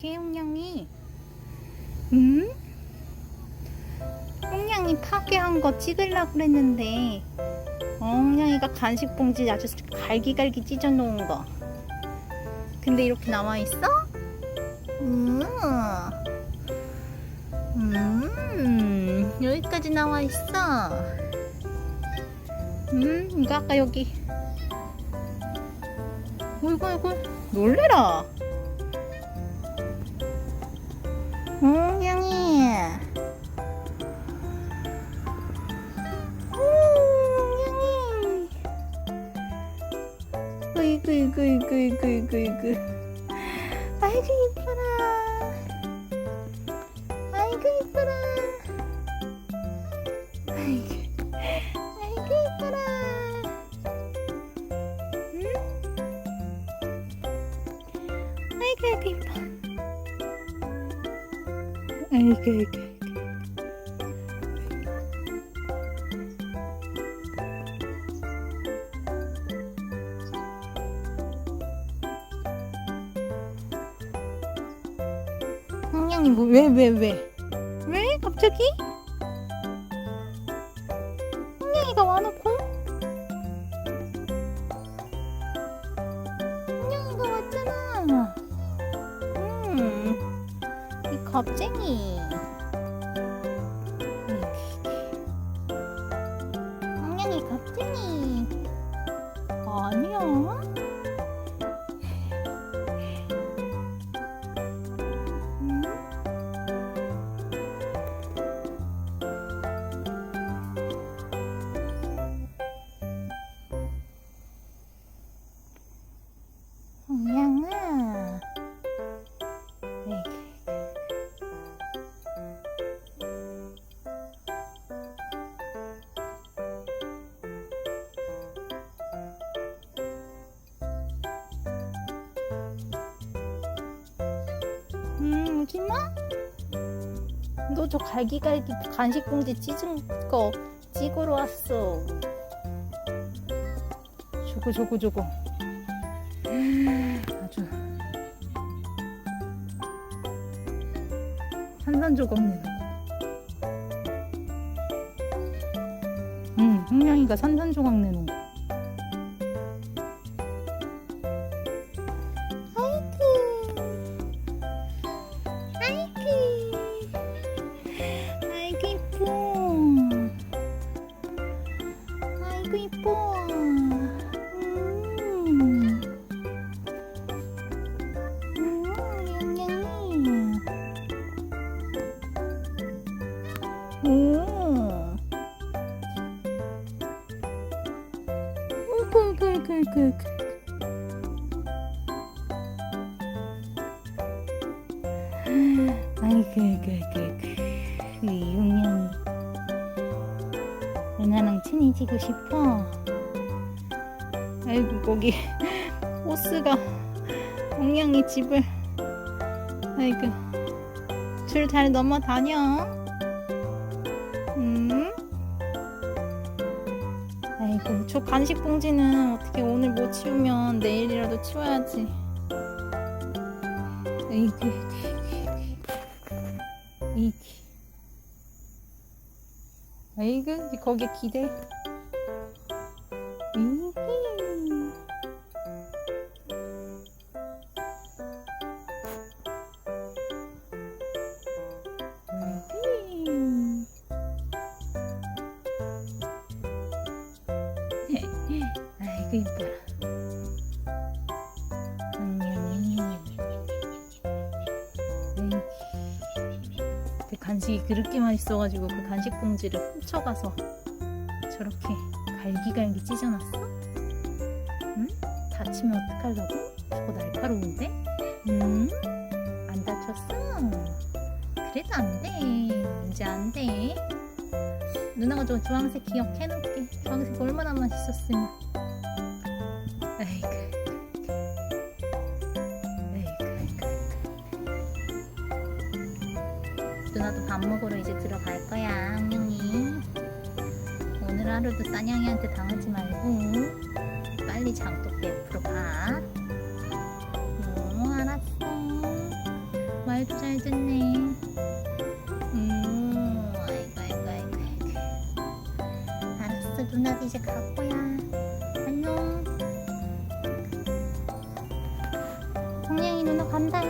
개용량이 음? 홍냥이 파괴한 거 찍으려고 그랬는데 어, 홍냥이가 간식 봉지 아주 갈기갈기 찢어 놓은 거. 근데 이렇게 나와 있어? 음, 음 여기까지 나와 있어. 음 이거 아까 여기. 어이구 어이구 놀래라 응, 양이. 응, 양이. 으이구, 이구, 이구, 이구, 이구, 이구. 아이고, 이뻐라. 아이고, 이뻐라. 아이고, 아이고, 이뻐라. 응? 아이고, 아이고, 이뻐. 아이고 아이고 황양이 뭐왜왜 왜? 왜 갑자기? 황양이가 와놓고? 겁쟁이. 음, 오지마? 너 저 갈기갈기 간식 봉지 찢은 거 찍으러 왔어. 저거, 저거, 저거. 아주. 산산조각 내는 거. 응, 흥냥이가 산산조각 내는 거. 아이고 이뻐. 음. 음. 오. 어이구. 아이고, 아이고, 아이고, 아이고. 은하랑 친해지고 싶어. 아이고, 거기, 호스가 용량이 집을. 아이고, 줄 잘 넘어다녀. 음? 아이고, 저 간식 봉지는 어떻게 오늘 못 치우면 내일이라도 치워야지. 아이고. 아이고, 거기에 기대. 아이고. 아이고 이뻐 간식이 그렇게 맛있어가지고 그 간식 봉지를 훔쳐가서 저렇게 갈기갈기 찢어놨어? 응? 다치면 어떡하려고? 저거 날카로운데? 응? 안 다쳤어? 그래도 안 돼. 이제 안 돼. 누나가 저 주황색 기억해놓을게. 주황색 얼마나 맛있었으면. 아이고. 아이고, 누나도 밥 먹으러 이제 들어갈 거야 안녕히 오늘 하루도 딴양이한테 당하지 말고 빨리 장독대 옆으로 가. 응, 알았어. 말도 잘 듣네. 음, 아이고 아이고 아이고 아이고. 누나도 이제 갈 거야. 안녕. 동냥이 누나 간다.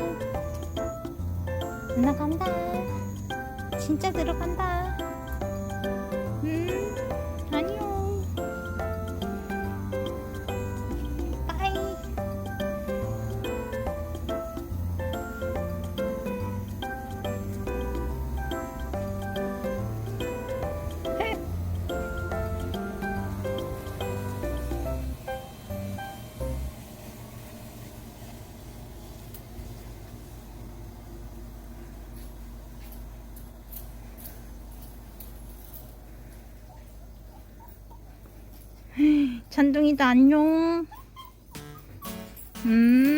누나 간다. 진짜 들어간다. 잔둥이도 안녕. 음.